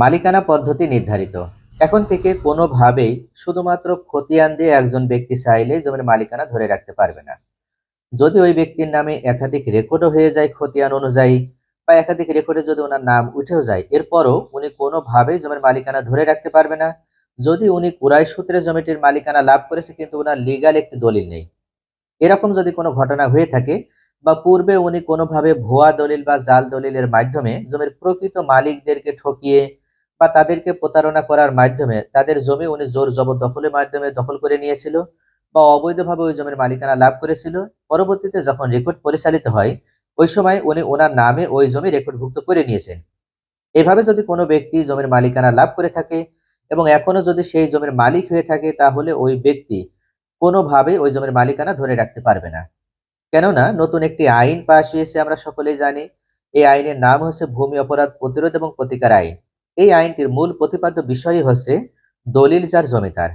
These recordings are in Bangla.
মালিকানা পদ্ধতি নির্ধারিত। এখন থেকে কোনোভাবেই শুধুমাত্র খতিয়ান দিয়ে একজন ব্যক্তি চাইলে জমির মালিকানা ধরে রাখতে পারবে না। যদি ওই ব্যক্তির নামে একাধিক রেকর্ডও হয়ে যায় খতিয়ান অনুযায়ী বা একাধিক রেকর্ডে যদি ওনার নাম উঠেও যায়, এরপরও উনি কোনোভাবেই জমির মালিকানা ধরে রাখতে পারবে না। যদি উনি কুরাই সূত্রে জমিটির মালিকানা লাভ করেছে কিন্তু ওনার লিগাল একটি দলিল নেই। এরকম যদি কোনো ঘটনা হয়ে থাকে বা পূর্বে উনি কোনোভাবে ভুয়া দলিল বা জাল দলিলের মাধ্যমে জমির প্রকৃত মালিকদেরকে ঠকিয়ে বা তাদেরকে প্রতারণা করার মাধ্যমে তাদের জমি উনি জোর জবরদখলের মাধ্যমে দখল করে নিয়েছিল বা অবৈধভাবে ওই জমির মালিকানা লাভ করেছিল। পরবর্তীতে যখন রেকর্ড পরিচালিত হয়, ওই সময় উনি ওনার নামে ওই জমি রেকর্ডভুক্ত করে নিয়েছেন। এভাবে যদি কোনো ব্যক্তি জমির মালিকানা লাভ করে থাকে এবং এখনও যদি সেই জমির মালিক হয়ে থাকে, তাহলে ওই ব্যক্তি কোনোভাবে ওই জমির মালিকানা ধরে রাখতে পারবে না। কেননা নতুন একটি আইন পাশ হয়েছে, আমরা সকলেই জানি। এই আইনের নাম হচ্ছে ভূমি অপরাধ প্রতিরোধ এবং প্রতিকার আইন। এই আইনটির মূল প্রতিপাদ্য বিষয়ই হচ্ছে দলিল যার জমিদার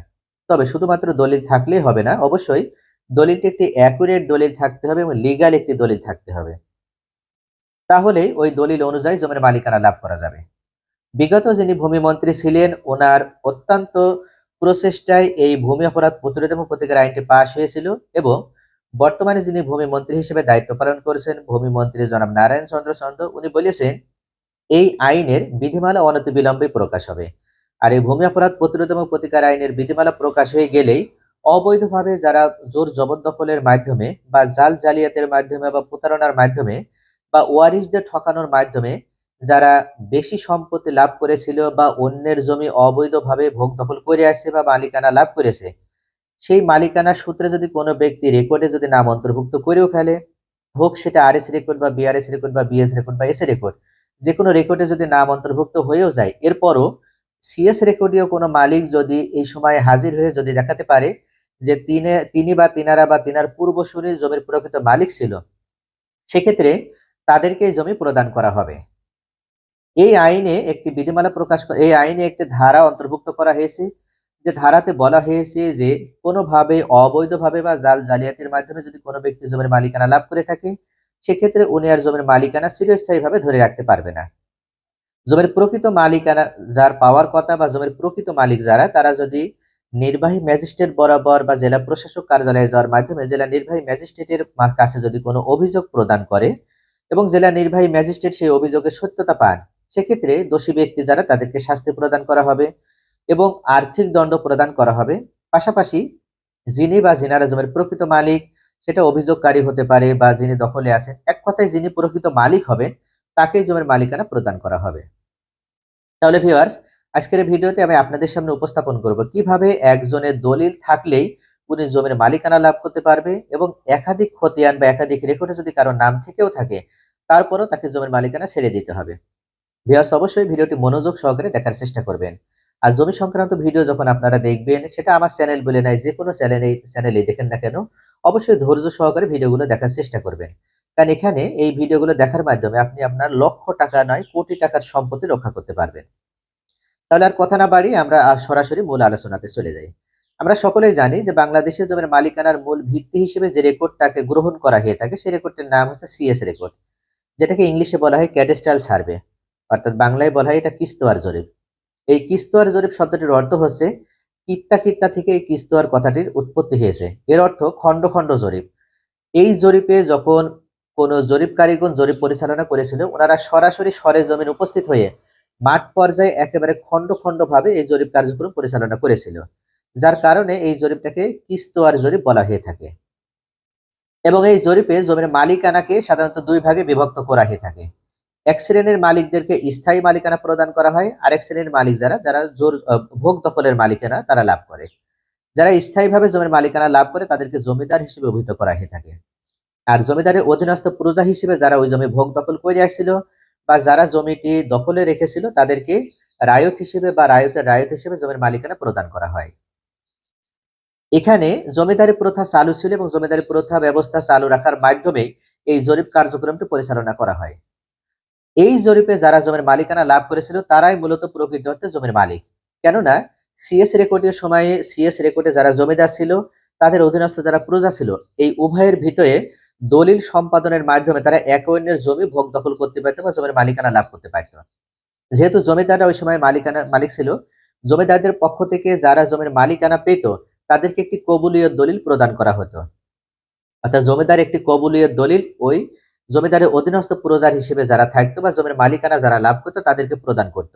তবে শুধুমাত্র দলিল থাকলেই হবে না, অবশ্যই দলিলটি একটি অ্যাকুরেট দলিল থাকতে হবে এবং লিগাল একটি দলিল থাকতে হবে। তাহলে ওই দলিল অনুযায়ী জমির মালিকানা লাভ করা যাবে। বিগত যিনি ভূমি মন্ত্রী ছিলেন, ওনার অত্যন্ত প্রচেষ্টায় এই ভূমি অপরাধ প্রতিরোধ এবং প্রতিকার আইনটি পাশ হয়েছিল এবং বর্তমানে যিনি ভূমি মন্ত্রী হিসেবে দায়িত্ব পালন করেছেন ভূমি মন্ত্রী জনাব নারায়ণ চন্দ্র চন্দ্র উনি বলেছেন এই আইনের বিধিমালা অনতিবিলম্বে প্রকাশ হবে। আর এই ভূমি অপরাধ প্রতিরোধ এবং প্রতিকার আইনের বিধিমালা প্রকাশ হয়ে গেলেই অবৈধভাবে যারা জোর জবরদখলের মাধ্যমে বা জাল জালিয়াতের মাধ্যমে বা প্রতারণার মাধ্যমে বা ওয়ারিশদের ঠকানোর মাধ্যমে যারা বেশি সম্পত্তি লাভ করেছিল বা অন্যের জমি অবৈধভাবে ভোগ দখল করে আসছে বা মালিকানা লাভ করেছে, সেই মালিকানা সূত্রে যদি কোনো ব্যক্তি রেকর্ডে যদি নাম অন্তর্ভুক্ত করেও ফেলে হোক সেটা আর এস রেকর্ড বা বিআরএস রেকর্ড বা বিএস রেকর্ড বা এস রেকর্ড যে কোনো রেকর্ডে যদি নাম অন্তর্ভুক্ত হয়েও যায়, এরপরও সিএস রেকর্ডীয় কোনো মালিক যদি এই সময় হাজির হয়ে যদি দেখাতে পারে যে তিনে, তিনি বা তিনারা বা তিনার পূর্বসূরি জমির প্রকৃত মালিক ছিল, সেক্ষেত্রে তাদেরকে জমি প্রদান করা হবে। এই আইনে একটি বিধিমালা প্রকাশ এই আইনে একটি ধারা অন্তর্ভুক্ত করা হয়েছে, যে ধারাতে বলা হয়েছে যে কোনোভাবে অবৈধভাবে বা জাল জালিয়াতির মাধ্যমে যদি কোনো ব্যক্তি জমির মালিকানা লাভ করে থাকে সেক্ষেত্রে উনি আর জমির মালিকানা চিরস্থায়ীভাবে ধরে রাখতে পারবে না। জমির প্রকৃত মালিকানা যার পাওয়ার কথা বা জমির প্রকৃত মালিক যারা, তারা যদি নির্বাহী ম্যাজিস্ট্রেট বরাবর বা জেলা প্রশাসক কার্যালয়ে যাওয়ার মাধ্যমে জেলা নির্বাহী ম্যাজিস্ট্রেটের কাছে যদি কোনো অভিযোগ প্রদান করে এবং জেলা নির্বাহী ম্যাজিস্ট্রেট সেই অভিযোগের সত্যতা পান, সেক্ষেত্রে দোষী ব্যক্তি যারা, তাদেরকে শাস্তি প্রদান করা হবে এবং আর্থিক দণ্ড প্রদান করা হবে। পাশাপাশি যিনি বা জিনারা জমির প্রকৃত মালিক সেটা অভিযোগকারী হতে পারে বা যিনি দখলে আছেন, এক কথায় যিনি প্রকৃত মালিক হবেন, তাকেই জমির মালিকানা প্রদান করা হবে। তাহলে ভিউয়ার্স আজকের ভিডিওতে আমি আপনাদের সামনে উপস্থাপন করব কীভাবে একজনের দলিল থাকলেই উনি জমির মালিকানা লাভ করতে পারবে এবং একাধিক খতিয়ান বা একাধিক রেকর্ডে যদি কারও নাম থেকেও থাকে, তারপরও তাকে জমির মালিকানা ছেড়ে দিতে হবে। ভিউয়ার্স অবশ্যই ভিডিওটি মনোযোগ সহকারে দেখার চেষ্টা করবেন। আর জমি সংক্রান্ত ভিডিও যখন আপনারা দেখবেন, সেটা আমার চ্যানেল বলে নাই, যে কোনো চ্যানেলে চ্যানেলে দেখেন না কেন অবশ্যই ধৈর্য সহকারে ভিডিওগুলো দেখার চেষ্টা করবেন। কারণ এখানে এই ভিডিওগুলো দেখার মাধ্যমে আপনি আপনার লক্ষ টাকা নয়, কোটি টাকার সম্পত্তি রক্ষা করতে পারবেন। তাহলে আর কথা না বাড়ি আমরা সরাসরি মূল আলোচনাতে চলে যাই। আমরা সকলেই জানি যে বাংলাদেশের জমির মালিকানার মূল ভিত্তি হিসেবে যে রেকর্ডটাকে গ্রহণ করা হয়ে থাকে, সেই রেকর্ডটির নাম হচ্ছে সিএস রেকর্ড। যেটাকে ইংলিশে বলা হয় ক্যাডেস্টাল সার্ভে। অর্থাৎ বাংলায় বলা হয় এটা কিস্তোয়ার জরিপ। এই কিস্তোয়ার জরিপ শব্দটির অর্থ হচ্ছে কিত্তা কিত্তা থেকে এই কিস্তোয়ার কথাটির উৎপত্তি হয়েছে। এর অর্থ খণ্ড খণ্ড জরিপ। এই জরিপে যখন কোন জরিপ কারিগণ জরিপ পরিচালনা করেছিল, ওনারা সরাসরি সরে জমিন উপস্থিত হয়ে মাঠ পর্যায়ে একেবারে খণ্ড খণ্ড ভাবে এই জরিপ কার্যক্রম পরিচালনা করেছিল, যার কারণে এই জরিপটাকে কিস্তোয়ার জরিপ বলা হয়ে থাকে। এবং এই জরিপে জমির মালিকানাকে সাধারণত দুই ভাগে বিভক্ত করা হয়ে থাকে। এক শ্রেণির মালিকদেরকে স্থায়ী মালিকানা প্রদান করা হয়, আরেক শ্রেণির মালিক যারা যারা জোর ভোগ দখলের মালিকানা তারা লাভ করে। যারা স্থায়ীভাবে জমির মালিকানা লাভ করে তাদেরকে জমিদার হিসেবে অভিহিত করা হয়ে থাকে। আর জমিদারের অধীনস্থ প্রজা হিসেবে যারা ওই জমি ভোগ দখল করে আসছিল বা যারা জমিটি দখলে রেখেছিল তাদেরকে রায়ত হিসেবে বা রায়তের রায়ত হিসেবে জমির মালিকানা প্রদান করা হয়। এখানে জমিদারি প্রথা চালু ছিল এবং জমিদারি প্রথা ব্যবস্থা চালু রাখার মাধ্যমে এই জরিপ কার্যক্রমটি পরিচালনা করা হয়। এই জরিপে যারা জমির মালিকানা লাভ করেছিল, তারাই মূলত প্রকৃত অর্থে জমির মালিক। কেননা সিএস রেকর্ডের সময়ে সিএস রেকর্ডে যারা জমিদার ছিল, তাদের অধীনস্থ যারা প্রজা ছিল, এই উভয়ের ভিতরে দলিল সম্পাদনের মাধ্যমে তারা এক অন্যের জমি ভোগ দখল করতে পারত বা জমির মালিকানা লাভ করতে পারত। যেহেতু জমিদাররা ওই সময় মালিকানা, মালিক ছিল, জমিদারদের পক্ষ থেকে যারা জমির মালিকানা পেত, তাদেরকে একটি কবুলিয়ত দলিল প্রদান করা হতো। অর্থাৎ জমিদার একটি কবুলিয়ত দলিল ওই জমিদারের অধীনস্থ প্রজার হিসেবে যারা থাকতো বা জমির মালিকানা যারা লাভ করতো, তাদেরকে প্রদান করত।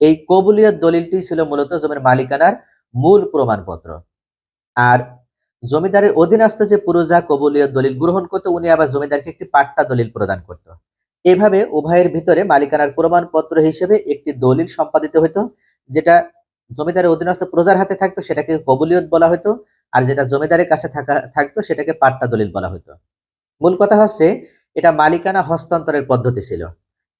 এই কবুলিয়ত দলিলটি ছিল মূলত জমির মালিকানার মূল প্রমাণপত্র। আর জমিদারের অধীনস্থ যে প্রজা কবুলিয়ত দলিল গ্রহণ করতো, উনি আবার জমিদারকে একটি পাট্টা দলিল প্রদান করত। এভাবে উভয়ের ভিতরে মালিকানার প্রমাণপত্র হিসেবে একটি দলিল সম্পাদিত হতো যেটা জমিদারের অধীনস্থ প্রজার হাতে থাকতো, সেটাকে কবুলিয়ত বলা হতো আর যেটা জমিদারের কাছে থাকা, থাকতো, সেটাকে পাট্টা দলিল বলা হতো মূল কথা হচ্ছে এটা মালিকানা হস্তান্তরের পদ্ধতি ছিল।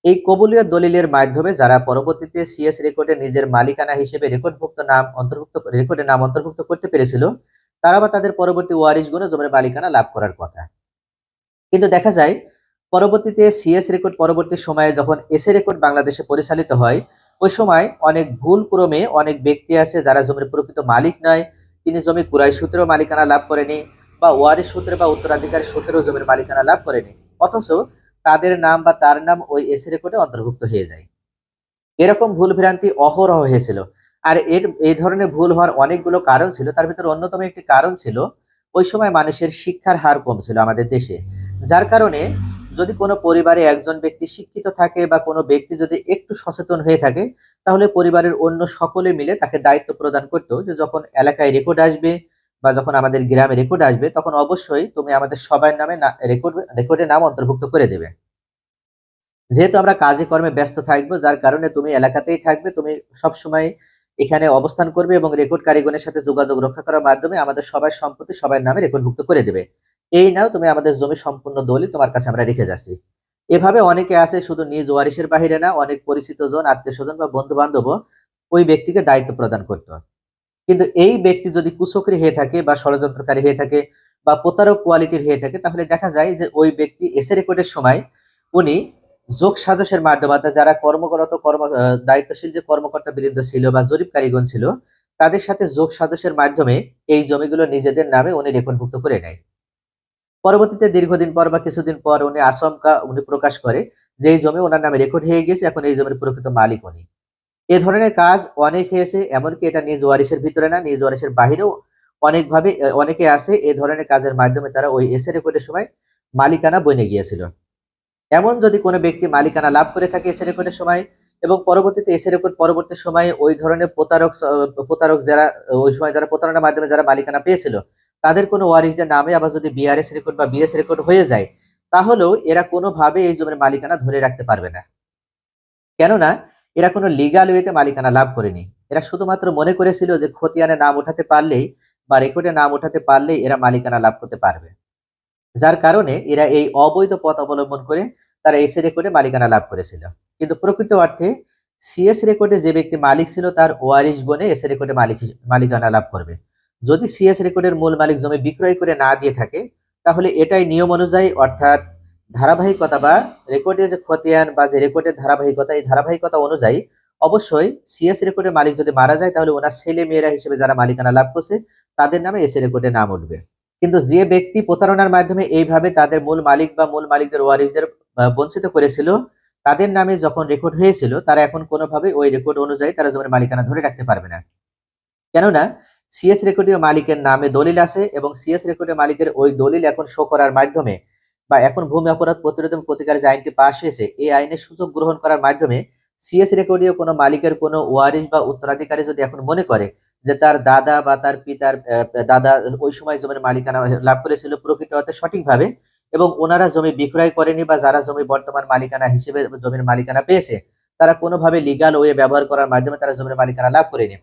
এই কবুলিয়ত দলিলের মাধ্যমে যারা পরবর্তীতে সিএস রেকর্ডে নিজের মালিকানা হিসেবে রেকর্ডভুক্ত নাম অন্তর্ভুক্ত রেকর্ডে নাম অন্তর্ভুক্ত করতে পেরেছিল, তারা বা তাদের পরবর্তী ওয়ারিশ গুণে জমির মালিকানা লাভ করার কথা। কিন্তু দেখা যায়, পরবর্তীতে সিএস রেকর্ড পরবর্তী সময়ে যখন এসএ রেকর্ড বাংলাদেশে পরিচালিত হয়, ওই সময় অনেক ভুল ক্রমে অনেক ব্যক্তি আছে যারা জমির প্রকৃত মালিক নয়। তিনি জমি কুরাই সূত্রেও মালিকানা লাভ করেনি বা ওয়ারিশ সূত্রে বা উত্তরাধিকার সূত্রেও জমির মালিকানা লাভ করেনি। অথচ তাদের নাম বা তার নাম ওই এসি রেকর্ডে অন্তর্ভুক্ত হয়ে যায়। এরকম ভুল ভ্রান্তি অহরহ হয়েছিল। আর এর, এই ধরনের ভুল হওয়ার অনেকগুলো কারণ ছিল। তার ভিতরে অন্যতম একটি কারণ ছিল, ওই সময় মানুষের শিক্ষার হার কম ছিল আমাদের দেশে। যার কারণে যদি কোনো পরিবারে একজন ব্যক্তি শিক্ষিত থাকে বা কোনো ব্যক্তি যদি একটু সচেতন হয়ে থাকে, তাহলে পরিবারের অন্য সকলে মিলে তাকে দায়িত্ব প্রদান করতো যে যখন এলাকায় রেকর্ড আসবে বা যখন আমাদের গ্রামে রেকর্ড আসবে, তখন অবশ্যই তুমি আমাদের সবার নামে রেকর্ড রেকর্ডের নাম অন্তর্ভুক্ত করে দেবে। যেহেতু আমরা কাজে কর্মে ব্যস্ত থাকব, যার কারণে তুমি এলাকাতেই থাকবে, তুমি সব সময় এখানে অবস্থান করবে এবং রেকর্ড কারিগণের সাথে যোগাযোগ রক্ষা করার মাধ্যমে আমাদের সবার সম্পত্তি সবার নামে রেকর্ডভুক্ত করে দেবে। এই নাও তুমি আমাদের জমি সম্পূর্ণ দলিল তোমার কাছে আমরা রেখে যাচ্ছি। এভাবে অনেকে আছে শুধু নিজ ওয়ারিশের বাহিরে না, অনেক পরিচিত জন, আত্মীয় স্বজন বা বন্ধু বান্ধব ওই ব্যক্তিকে দায়িত্ব প্রদান করত। কিন্তু এই ব্যক্তি যদি কুচক্রী হয়ে থাকে বা ষড়যন্ত্রকারী হয়ে থাকে বা প্রতারক কোয়ালিটির হয়ে থাকে, তাহলে দেখা যায় যে ওই ব্যক্তি এসে রেকর্ডের সময় উনি যোগ সাজসের মাধ্যমে যারা কর্মরত কর্ম দায়িত্বশীল যে কর্মকর্তা বৃন্দ ছিল বা জরিপ কারিগণ ছিল, তাদের সাথে যোগ সাজসের মাধ্যমে এই জমিগুলো নিজেদের নামে উনি রেকর্ডভুক্ত করে নেয়। পরবর্তীতে দীর্ঘদিন পর বা কিছুদিন পর উনি আশঙ্কা উনি প্রকাশ করে যে এই জমি ওনার নামে রেকর্ড হয়ে গেছে এখন এই জমির প্রকৃত মালিক উনি। এ ধরনের কাজ অনেক হয়েছে এমনকি এটা নিজ ওয়ারিসের ভিতরে না, নিজ ওয়ারিসের বাহিরেও অনেকভাবে অনেকে আছে এ ধরনের কাজের মাধ্যমে। তারা ওই এসে রেকর্ডের সময় মালিকানা বনে গিয়েছিল। এমন যদি কোনো ব্যক্তি মালিকানা লাভ করে থাকে এসে রেকর্ডের সময় এবং পরবর্তীতে এসে রেকর্ড পরবর্তী সময়ে ওই ধরনের প্রতারক প্রতারক যারা, ওই সময় যারা প্রতারণার মাধ্যমে যারা মালিকানা পেয়েছিল, তাদের কোনো ওয়ারিসদের নামে আবার যদি বিআরএস রেকর্ড বা বিএস রেকর্ড হয়ে যায়, তাহলেও এরা কোনোভাবে এই জমির মালিকানা ধরে রাখতে পারবে না। কেননা এরা কোনো লিগাল ওয়েতে মালিকানা লাভ করেনি। এরা শুধুমাত্র মনে করেছিল যে খতিয়ানে নাম উঠাতে পারলেই বা রেকর্ডে নাম উঠাতে পারলেই এরা মালিকানা লাভ করতে পারবে। যার কারণে এরা এই অবৈধ পথ অবলম্বন করে তারা এসে রেকর্ডে মালিকানা লাভ করেছিল। কিন্তু প্রকৃত অর্থে সিএস রেকর্ডে যে ব্যক্তি মালিক ছিল তার ওয়ারিশ গণে এসে রেকর্ডে মালিক মালিকানা লাভ করবে। যদি সিএস রেকর্ডের মূল মালিক জমি বিক্রয় করে না দিয়ে থাকে, তাহলে এটাই নিয়ম অনুযায়ী অর্থাৎ ধারাবাহিকতা বা রেকর্ডের যে খতিয়ান বা যে রেকর্ডের ধারাবাহিকতা, এই ধারাবাহিকতা অনুযায়ী অবশ্যই সিএস রেকর্ডের মালিক যদি মারা যায়, তাহলে ওনার ছেলে মেয়েরা হিসেবে যারা মালিকানা লাভ করছে, তাদের নামে এসে রেকর্ডে নাম উঠবে। কিন্তু যে ব্যক্তি প্রতারণার মাধ্যমে এইভাবে তাদের মূল মালিক বা মূল মালিকদের ওয়ারিসদের বঞ্চিত করেছিল, তাদের নামে যখন রেকর্ড হয়েছিল, তারা এখন কোনোভাবে ওই রেকর্ড অনুযায়ী তারা জমির মালিকানা ধরে রাখতে পারবে না। কেননা সিএস রেকর্ডীয় মালিকের নামে দলিল আছে এবং সিএস রেকর্ডের মালিকের ওই দলিল এখন শো করার মাধ্যমে বা এখন ভূমি অপরাধ প্রতিরোধ প্রতিকার যে আইনটি পাশ হয়েছে, এই আইনের সুযোগ গ্রহণ করার মাধ্যমে সিএস রেকর্ডীয় কোনো মালিকের কোনো ওয়ারিশ বা উত্তরাধিকারী যদি এখন মনে করে যে তার দাদা বা তার পিতার দাদা ওই সময় জমির মালিকানা লাভ করেছিল প্রকৃত অর্থে সঠিকভাবে এবং ওনারা জমি বিক্রয় করেনি বা যারা জমি বর্তমান মালিকানা হিসেবে জমির মালিকানা পেয়েছে, তারা কোনোভাবে লিগাল ওয়ে ব্যবহার করার মাধ্যমে তারা জমির মালিকানা লাভ করেনি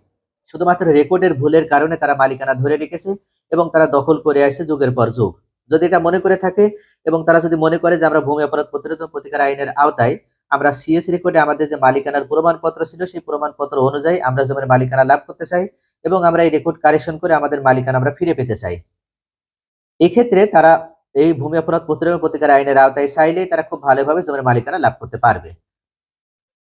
শুধুমাত্র রেকর্ডের ভুলের কারণে তারা মালিকানা ধরে রেখেছে এবং তারা দখল করে আসছে যুগের পর যুগ। যদি এটা মনে করে থাকে এবং তারা যদি মনে করে যে আমরা ভূমি অপরাধ প্রতিরোধ প্রতিকার আইনের আওতায় আমরা সিএস রেকর্ডে আমাদের যে মালিকানার প্রমাণপত্র ছিল, সেই প্রমাণপত্র অনুযায়ী আমরা জমির মালিকানা লাভ করতে চাই এবং আমরা এই রেকর্ড কারেকশন করে আমাদের মালিকানা আমরা ফিরে পেতে চাই। এক্ষেত্রে তারা এই ভূমি অপরাধ প্রতিরোধ প্রতিকার আইনের আওতায় চাইলেই তারা খুব ভালোভাবে জমির মালিকানা লাভ করতে পারবে।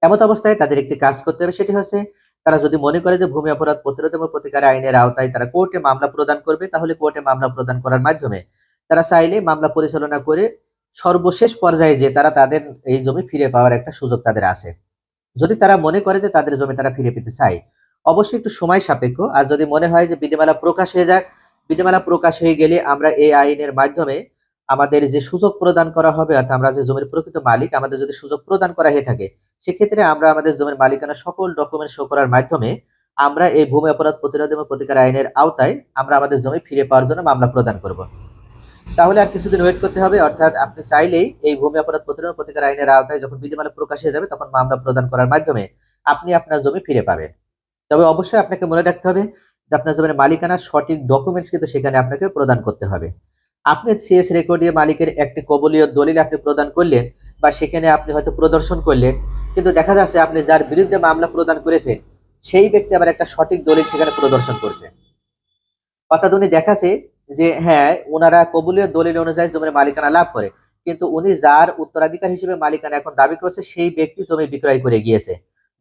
এমত অবস্থায় তাদের একটি কাজ করতে হবে, সেটি হচ্ছে তারা যদি মনে করে যে ভূমি অপরাধ প্রতিরোধ এবং প্রতিকার আইনের আওতায় তারা কোর্টে মামলা প্রদান করবে, তাহলে কোর্টে মামলা প্রদান করার মাধ্যমে তারা চাইলে মামলা পরিচালনা করে সর্বশেষ পর্যায়ে যে তারা তাদের এই জমি ফিরে পাওয়ার একটা সুযোগ তাদের আছে। যদি তারা মনে করে যে তাদের জমি তারা ফিরে পেতে চায়, অবশ্যই একটু সময় সাপেক্ষ। আর যদি মনে হয় যে বিধিমালা প্রকাশ হয়ে যাক, বিধিমালা প্রকাশ হয়ে গেলে আমরা এই আইনের মাধ্যমে আমাদের যে সুযোগ প্রদান করা হবে, অর্থাৎ আমরা যে জমির প্রকৃত মালিক, আমাদের যদি সুযোগ প্রদান করা হয়ে থাকে, সেক্ষেত্রে আমরা আমাদের জমির মালিকানা সকল ডকুমেন্ট শো করার মাধ্যমে আমরা এই ভূমি অপরাধ প্রতিরোধ এবং প্রতিকার আইনের আওতায় আমরা আমাদের জমি ফিরে পাওয়ার জন্য মামলা প্রদান করব। তাহলে আর কিছুদিন ওয়েট করতে হবে, অর্থাৎ আপনি চাইলেই এই ভূমি অপরাধ প্রতিরোধ প্রতিকার আইনের আওতায় যখন বিধিমালা প্রকাশ হয়ে যাবে, তখন মামলা প্রদান করার মাধ্যমে আপনি আপনার জমি ফিরে পাবেন। তবে অবশ্যই আপনাকে মনে রাখতে হবে যে আপনার জমির মালিকানা সঠিক ডকুমেন্টস কিন্তু সেখানে আপনাকে প্রদান করতে হবে। আপনি সিএস রেকর্ডে মালিকের একটি কবলীয় দলিল আপনি প্রদান করলেন বা সেখানে আপনি হয়তো প্রদর্শন করলেন, কিন্তু দেখা যাচ্ছে আপনি যার বিরুদ্ধে মামলা প্রদান করেছেন, সেই ব্যক্তি আবার একটা সঠিক দলিল সেখানে প্রদর্শন করছে। অর্থাৎ উনি দেখাচ্ছে যে হ্যাঁ ওনারা কবুলীয় দলিল অনুযায়ী জমির মালিকানা লাভ করে। কিন্তু উনি যার উত্তরাধিকার হিসেবে মালিকানা এখন দাবি করছে, সেই ব্যক্তি জমি বিক্রয় করে গিয়েছে।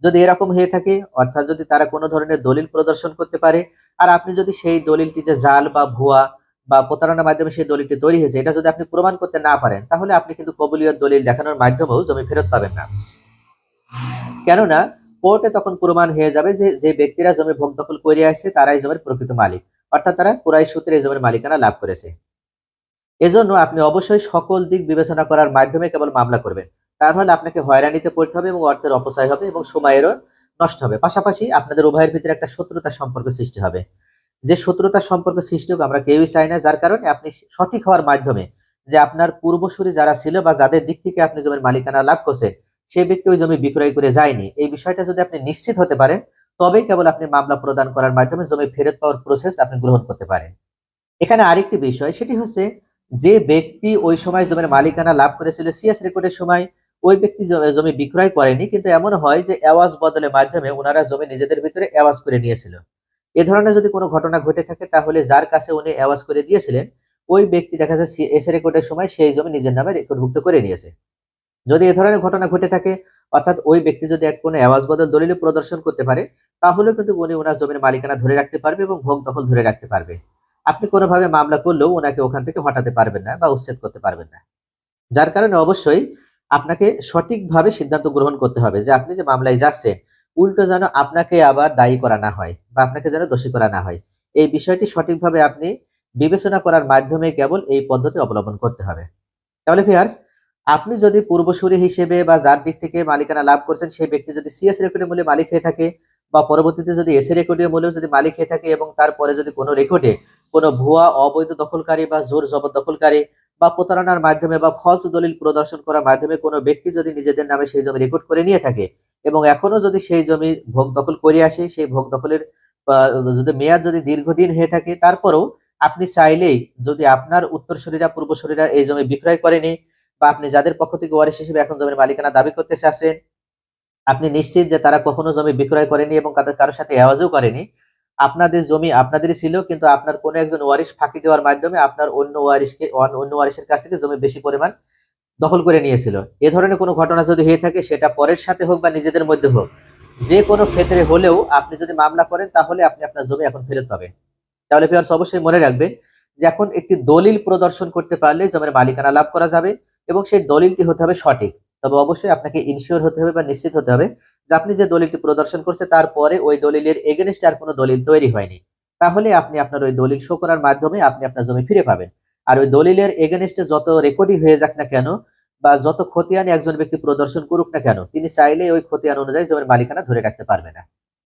যদি এরকম হয়ে থাকে, অর্থাৎ যদি তারা কোনো ধরনের দলিল প্রদর্শন করতে পারে, আর আপনি যদি সেই দলিলটি যে জাল বা ভুয়া বা প্রতারণার মাধ্যমে সেই দলিলটি তৈরি হয়েছে, এটা যদি আপনি প্রমাণ করতে না পারেন, তাহলে আপনি কিন্তু কবুলীয় দলিল দেখানোর মাধ্যমেও জমি ফেরত পাবেন না। কেননা, কোর্টে তখন প্রমাণ হয়ে যাবে যে যে ব্যক্তিরা জমি ভোগ দখল করে আসছে, তারাই জমির প্রকৃত মালিক। অর্থাৎ তারা পুরাই সূত্রে এই জমির মালিকানা লাভ করেছে। এজন্য আপনি অবশ্যই সকল দিক বিবেচনা করার মাধ্যমে কেবল মামলা করবেন। তার ফলে আপনাকে হয়রানিতে পড়তে হবে এবং অর্থের অপচয় হবে এবং সময়েরও নষ্ট হবে। পাশাপাশি আপনাদের উভয়ের ভিতরে একটা শত্রুতার সম্পর্ক সৃষ্টি হবে। যে শত্রুতার সম্পর্ক সৃষ্টি হোক, আমরা কেউই চাই না, যার কারণে আপনি সঠিক হওয়ার মাধ্যমে যে আপনার পূর্বসূরি যারা ছিল বা যাদের দিক থেকে আপনি জমির মালিকানা লাভ করছেন সেই ব্যক্তি ওই জমি বিক্রয় করে যায়নি। এই বিষয়টা যদি আপনি নিশ্চিত হতে পারেন তবেই কেবল আপনি মামলা প্রদান করার মাধ্যমে জমি ফেরত পাওয়ার প্রসেস আপনি গ্রহণ করতে পারেন। এখানে আরেকটি বিষয়, সেটি হচ্ছে যে ব্যক্তি ওই সময় জমির মালিকানা লাভ করেছিল সিএস রেকর্ডের সময় ওই ব্যক্তি জমি বিক্রয় করেনি, কিন্তু এমন হয় যে অ্যাওয়াজ বদলের মাধ্যমে ওনারা জমি নিজেদের ভিতরে অ্যাওয়াজ করে নিয়েছিল। এ ধরনের যদি কোনো ঘটনা ঘটে থাকে, তাহলে যার কাছে উনি অ্যাওয়াজ করে দিয়েছিলেন, ওই ব্যক্তি দেখা যাচ্ছে এস রেকর্ডের সময় সেই জমি নিজের নামে রেকর্ডভুক্ত করে নিয়েছে। যদি এ ধরনের ঘটনা ঘটে থাকে, অর্থাৎ ওই ব্যক্তি যদি এক কোনো অ্যাওয়াজ বদল দলিল প্রদর্শন করতে পারে তাহলে কিন্তু উনি ওনার জমির মালিকানা ধরে রাখতে পারবে এবং ভোগ দখল ধরে রাখতে পারবে। আপনি কোনোভাবে মামলা করলেও ওনাকে ওখান থেকে হটাতে পারবেন না বা উচ্ছেদ করতে পারবেন না। যার কারণে অবশ্যই আপনাকে সঠিকভাবে সিদ্ধান্ত গ্রহণ করতে হবে যে আপনি যে মামলায় যাচ্ছেন, উল্টো যেন আপনাকে আবার দায়ী করা না হয় বা আপনাকে যেন দোষী করা না হয়। এই বিষয়টি সঠিকভাবে আপনি বিবেচনা করার মাধ্যমে কেবল এই পদ্ধতি অবলম্বন করতে হবে। তাহলে ভিয়ার্স আপনি যদি পূর্বসূরি হিসেবে বা যার দিক থেকে মালিকানা লাভ করছেন, সেই ব্যক্তি যদি সিএস রেকর্ডের মূল্যে মালিক হয়ে থাকে বা পরবর্তীতে যদি এসএ রেকর্ডের মূল্যেও যদি মালিক হয়ে থাকে এবং তারপরে যদি কোনো রেকর্ডে কোনো ভুয়া, অবৈধ দখলকারী বা জোর জবরদখলকারী বা প্রতারণার মাধ্যমে বা ফলস দলিল প্রদর্শন করার মাধ্যমে কোনো ব্যক্তি যদি নিজেদের নামে সেই জমি রেকর্ড করে নিয়ে থাকে এবং এখনও যদি সেই জমি ভোগ দখল করে আসে, সেই ভোগ দখলের যদি মেয়াদ যদি দীর্ঘদিন হয়ে থাকে, তারপরেও আপনি চাইলেই যদি আপনার উত্তরসূরিরা, পূর্বসূরিরা এই জমি বিক্রয় করেনি বা আপনি যাদের পক্ষ থেকে ওয়ারিশ হিসেবে এখন জমির মালিকানা দাবি করতে চাচ্ছেন আপনি নিশ্চিত যে তারা কখনো জমি বিক্রয় করেনি এবং তাদের কারোর সাথে আওয়াজও করেনি? আপনাদের জমি আপনাদেরই ছিল, কিন্তু আপনার কোনো একজন ওয়ারিশ ফাঁকি দেওয়ার মাধ্যমে আপনার অন্য ওয়ারিশকে, অন- অন্য ওয়ারিশের কাছ থেকে জমি বেশি পরিমাণ দখল করে নিয়েছিল। এ ধরনের কোনো ঘটনা যদি হয়ে থাকে, সেটা পরের সাথে হোক বা নিজেদের মধ্যে হোক, যে কোনো ক্ষেত্রে হলেও আপনি যদি মামলা করেন, তাহলে আপনি আপনার জমি এখন ফেরত পাবেন। তাহলে পিয়ার্স অবশ্যই মনে রাখবেন যে এখন একটি দলিল প্রদর্শন করতে পারলে জমির মালিকানা লাভ করা যাবে এবং সেই দলিলটি হতে হবে সঠিক। তবে অবশ্যই আপনাকে ইনশিওর হতে হবে বা নিশ্চিত হতে হবে যে আপনি যে দলিলটি প্রদর্শন করছে তারপরে ওই দলিলের এগেনস্টে আর কোনো দলিল তৈরি হয়নি। তাহলে আপনি আপনার ওই দলিল শো করার মাধ্যমে আপনি আপনার জমি ফিরে পাবেন। আর ওই দলিলের এগেনস্টে যত রেকর্ডই হয়ে যাক না কেন বা যত খতিয়ান একজন ব্যক্তি প্রদর্শন করুক না কেন, তিনি চাইলে ওই খতিয়ান অনুযায়ী জমির মালিকানা ধরে রাখতে পারবে না।